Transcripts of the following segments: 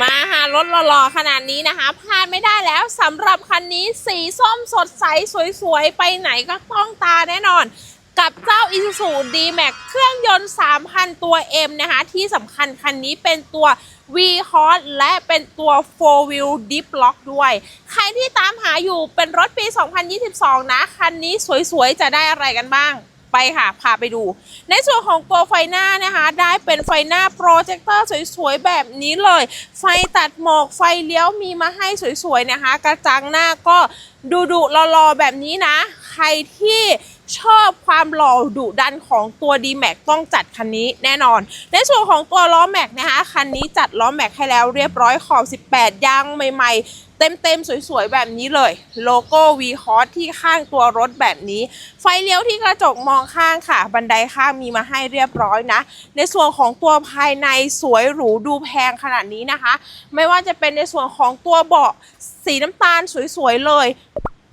มาหารถหล่อๆขนาดนี้นะคะพลาดไม่ได้แล้วสำหรับคันนี้สีส้มสดใสสวยๆ ไปไหนก็ต้องตาแน่นอน กับเจ้า Isuzu D-Max เครื่องยนต์ 3,000 ตัว M นะคะที่สำคัญคันนี้เป็นตัว v h o s และเป็นตัว 4 Wheel Deep Lock ด้วย ใครที่ตามหาอยู่เป็นรถปี 2022 นะ คันนี้สวยๆ จะได้อะไรกันบ้าง ไปค่ะ พาไปดู ในส่วนของตัวไฟหน้านะคะ ได้เป็นไฟหน้าโปรเจคเตอร์สวยๆ แบบนี้เลย ไฟตัดหมอกไฟเลี้ยวมีมาให้สวยๆนะคะ กระจังหน้าก็ดูดุรอๆ แบบนี้นะ ใครที่ชอบความหล่อดุดันของตัว d m a x ต้องจัดคันนี้แน่นอน ในส่วนของตัวล้อแม็กนะคะ คันนี้จัดล้อแม็กให้แล้วเรียบร้อยขอบ 18 ยางใหม่ ๆ เต็มๆ สวยๆ แบบนี้เลย โลโก้ V h o s ที่ข้างตัวรถแบบนี้ ไฟเลี้ยวที่กระจกมองข้างค่ะ บันไดข้างมีมาให้เรียบร้อยนะ ในส่วนของตัวภายในสวยหรูดูแพงขนาดนี้นะคะ ไม่ว่าจะเป็นในส่วนของตัวเบาะสีน้ำตาลสวยๆ เลย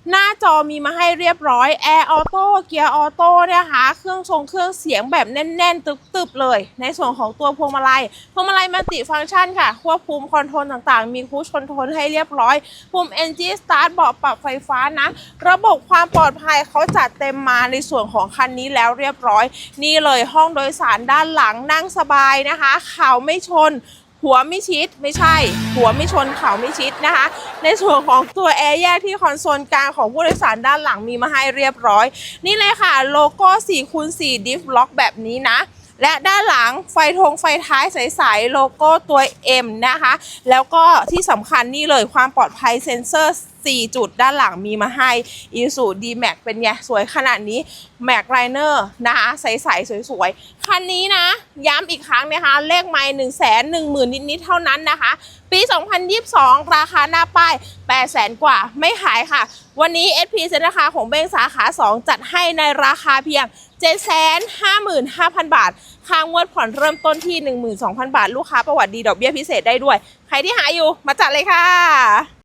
หน้าจอมีมาให้เรียบร้อยแอร์ออโต้เกียร์ออโต้นะคะ เครื่องทรงเครื่องเสียงแบบแน่นๆ ตึบๆเลย ในส่วนของตัวพวงมาลัย พวงมาลัยมัลติฟังก์ชันค่ะ ควบคุมคอนโทรลต่างๆ มีคูชคอนโทรลให้เรียบร้อย ปุ่ม Engine Start เบาะปรับไฟฟ้านะ ระบบความปลอดภัยเขาจัดเต็มมาในส่วนของคันนี้แล้วเรียบร้อย นี่เลยห้องโดยสารด้านหลังนั่งสบายนะคะ เข่าไม่ชน หัวไม่ชิดไม่ใช่ หัวไม่ชนเข่าไม่ชิดนะคะ ในส่วนของตัวแอร์แยกที่คอนโซลกลางของผู้โดยสารด้านหลังมีมาให้เรียบร้อย นี่เลยค่ะ โลโก้4คูณ4ดิฟล็อกแบบนี้นะ และด้านหลังไฟธงไฟท้ายใสๆโลโก้ตัว M นะคะ แล้วก็ที่สำคัญนี่เลยความปลอดภัยเซ็นเซอร์ 4 จุดด้านหลังมีมาให้ i s u d Max เป็นไงสวยขนาดนี้ Max Liner นะคะใสๆสวยๆ คันนี้นะ ย้ำอีกครั้งนะคะ เลขไม่1 1 0 0 0 0 นิดๆ เท่านั้นนะคะ ปี 2022 ราคาหน้าป้าย8 0 0 0 0กว่าไม่ขายค่ะ วันนี้ SP เซ็นราคาของเบงสาขา 2 จัดให้ในราคาเพียง755,000 บาท ค่างวดผ่อนเริ่มต้นที่ 12,000 บาท ลูกค้าประวัติดีดอกเบี้ยพิเศษได้ด้วย ใครที่หาอยู่มาจัดเลยค่ะ